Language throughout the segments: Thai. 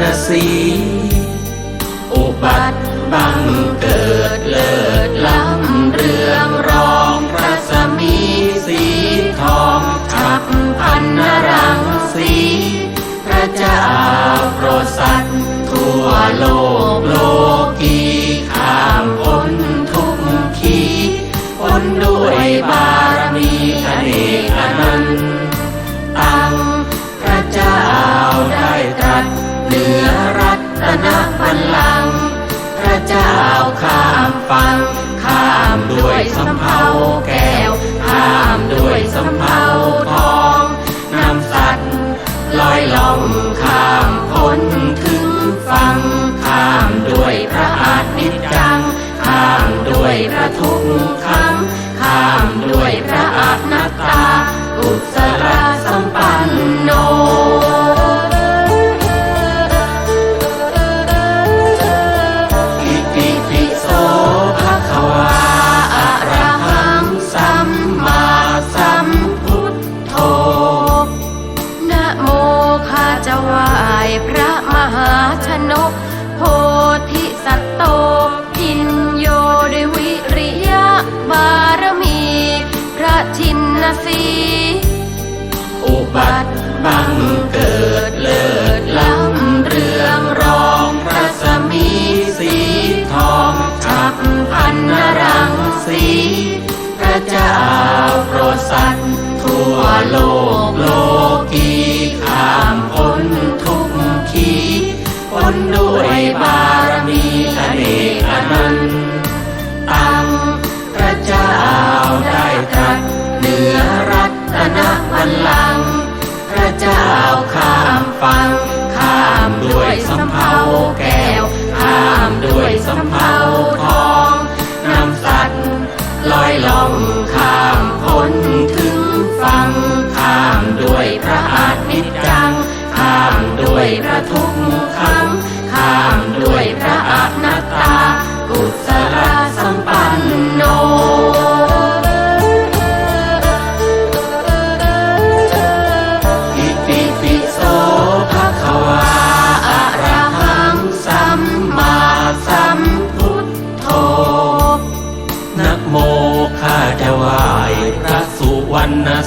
نسيم 吧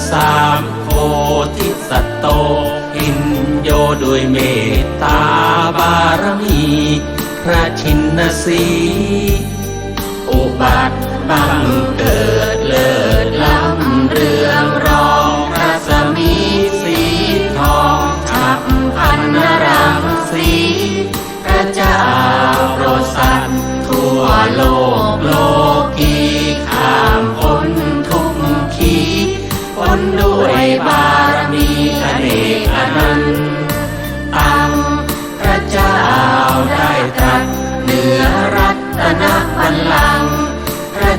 สามโคทิสัตโตหินโยโดยเมตตาบารมี พระชินสีอุบัติบัง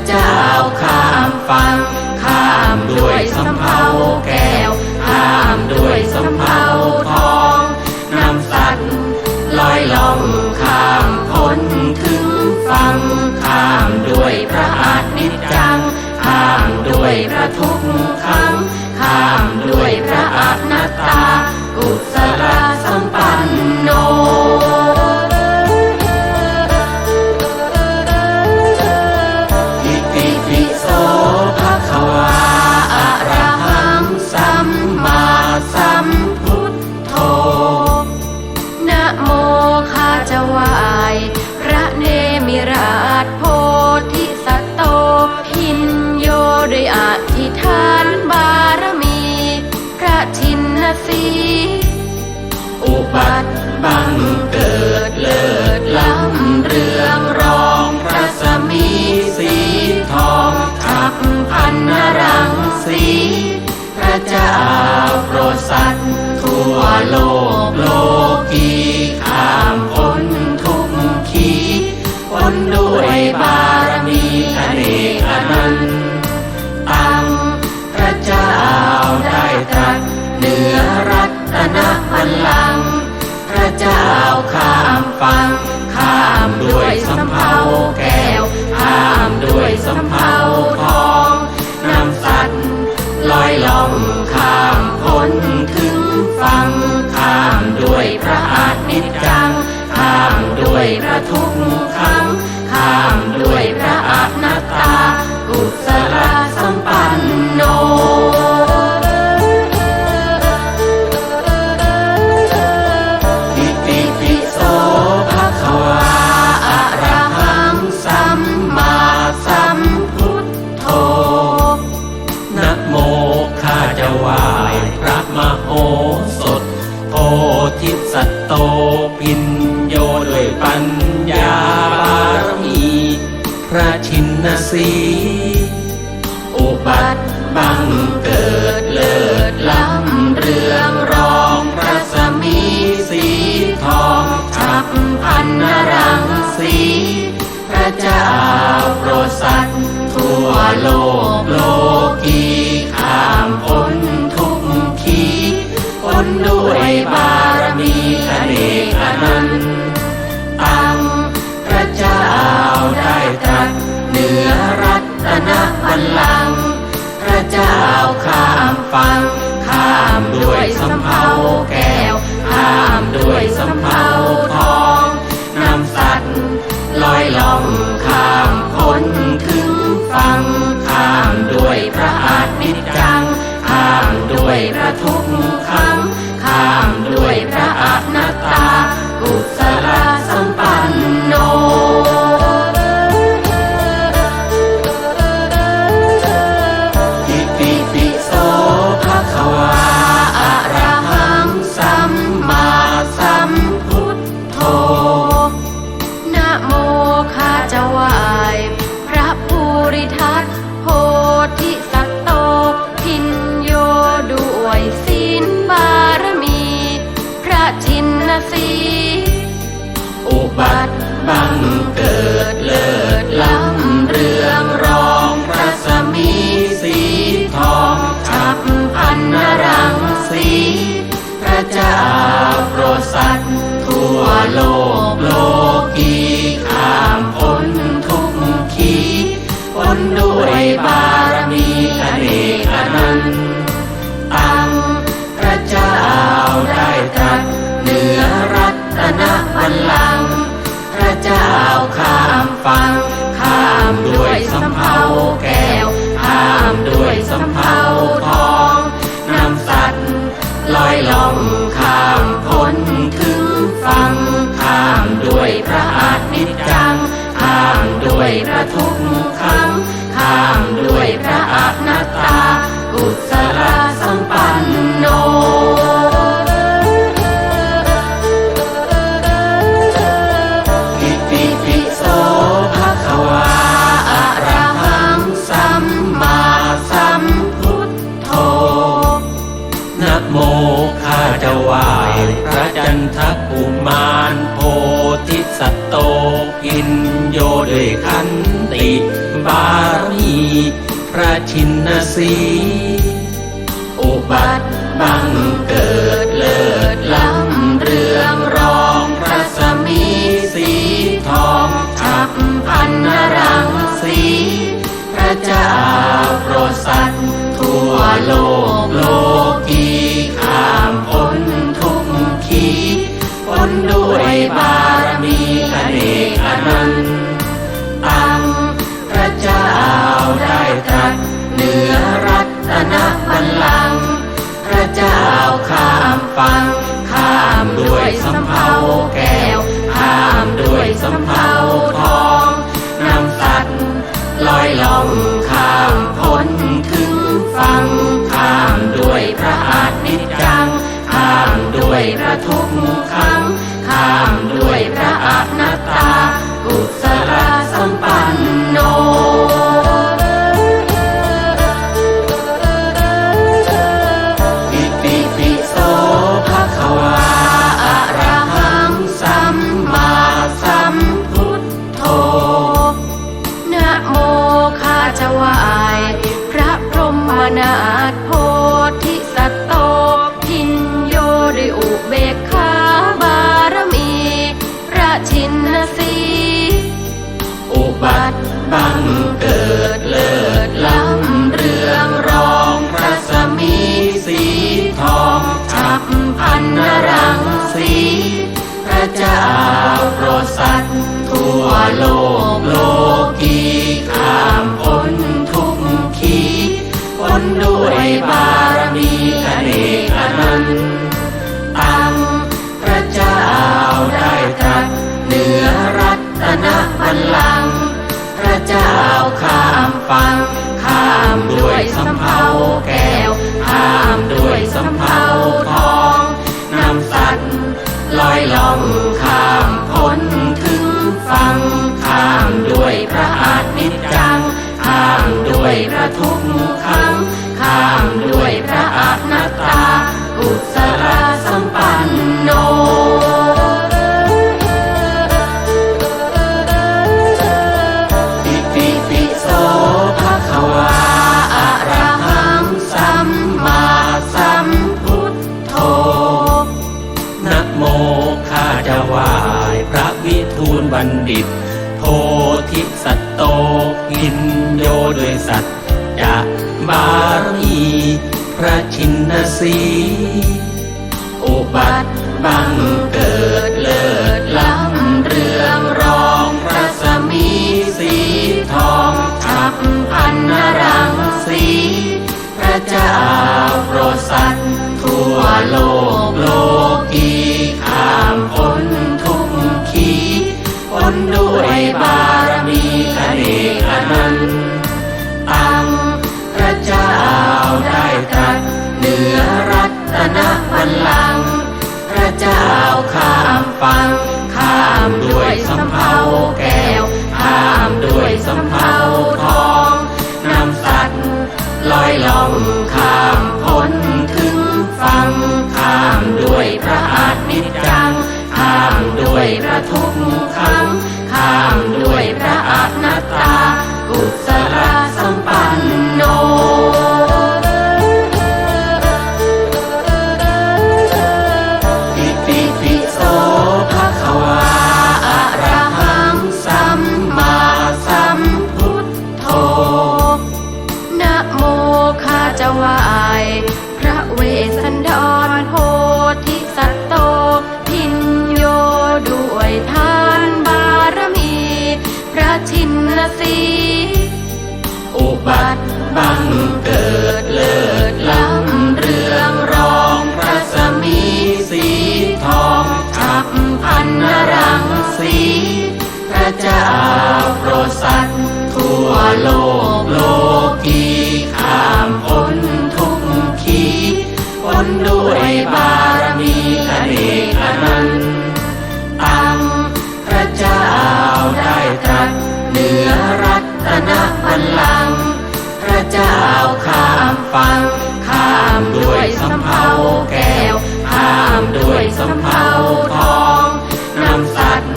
เจ้าข้ามฟัง สัตว์ทั่วโลกโลกีข้ามพ้นทุกขีพ้นด้วยบารมีอเนกอนันตั้งพระเจ้าได้ตรัสเหนือรัตนบัลลังก์พระเจ้าข้ามฟังข้ามด้วยสำเภาแก บังเกิดเลิศล้ำเรืองรองพระสมีสีทองทับพันนรังสีพระเจ้าโปรดสัตว์ทั่วโลกโลกีข้ามพ้นทุกขีพ้นด้วยบารมีอเนกอนันตั้งพระเจ้าได้ตรัสเหนือรัตนบัลลัง จ้าข้ามฟังข้ามด้วยสำเภาแก้วข้ามด้วยสำเภา โลกโลกีข้ามพ้นทุกขีพ้นด้วยบารมีอเนกอนันต์ตังพระเจ้าได้ตรัสเหนือรัตนบัลลังก์พระเจ้าข้ามฟัง พระทุก พระชินสีอุบัติบังเกิดเลิศล้ำเรืองรองพระสมีสีทองฉับพันนรังสีพระเจ้าโปรดสัตว์ทั่วโลกโลกีข้ามพ้นทุกขีพ้นด้วยบารมีอเนกอนันต์ตังพระเจ้าได้ตรัส ก้าข้ามฟังข้ามด้วยสำเภาแก้ว ข้ามด้วยสำเภาทองนำสัตว์ลอยล่องข้ามพ้นถึงฟังข้ามด้วยพระอาจนิจจัง ข้ามด้วยพระทุกขัง ข้ามด้วยพระอนัต ชินสีอุบัติบังเกิดเลิศล้ำเรืองรองพระสมีสีทองฉับพันนรังสีพระเจ้าโปรดสัตวามฟังข้ามด้วยสำเภาแก้วข้ามด้วยสำเภาทองนำสัตว์ลอยล่องข้ามพ้นถึงฟังข้ามด้วยพระอาทิตย์จังข้ามด้วยพระทุกขังข้ง พระชินสีอุบัติบังเกิดเลิศล้ำเรืองรองพระสมีสีทองฉับพันนรังสีพระเจ้าโปรดสัตว์ทั่วโลกโลกี ฟัง ข้ามด้วยสำเภาแก้ว ข้ามด้วยสำเภาทองนำสัตว์ลอยล่องข้ามพ้นถึงฟัง ข้ามด้วยพระอาทิตย์จัง ข้ามด้วยพระทุกขัง สีอุบัติบังเกิดเลิศล้ำเรืองรองพระสมีสีทองฉับพันนรังสีพระเจ้าโปรดสัตว์ทั่วโลกโลกีข้ามพ้นทุกขีพ้นด้วยบารมีอเนกอนันต์ จ้าข้ามฟังข้ามด้วยสำเภาแก้วข้ามด้วยสำเภาทองนำสัตว์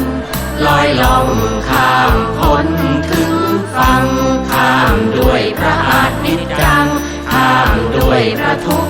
ลอยล่องข้ามพ้นถึงฟังข้ามด้วยพระอาทิตย์จังข้ามด้วยพระทุก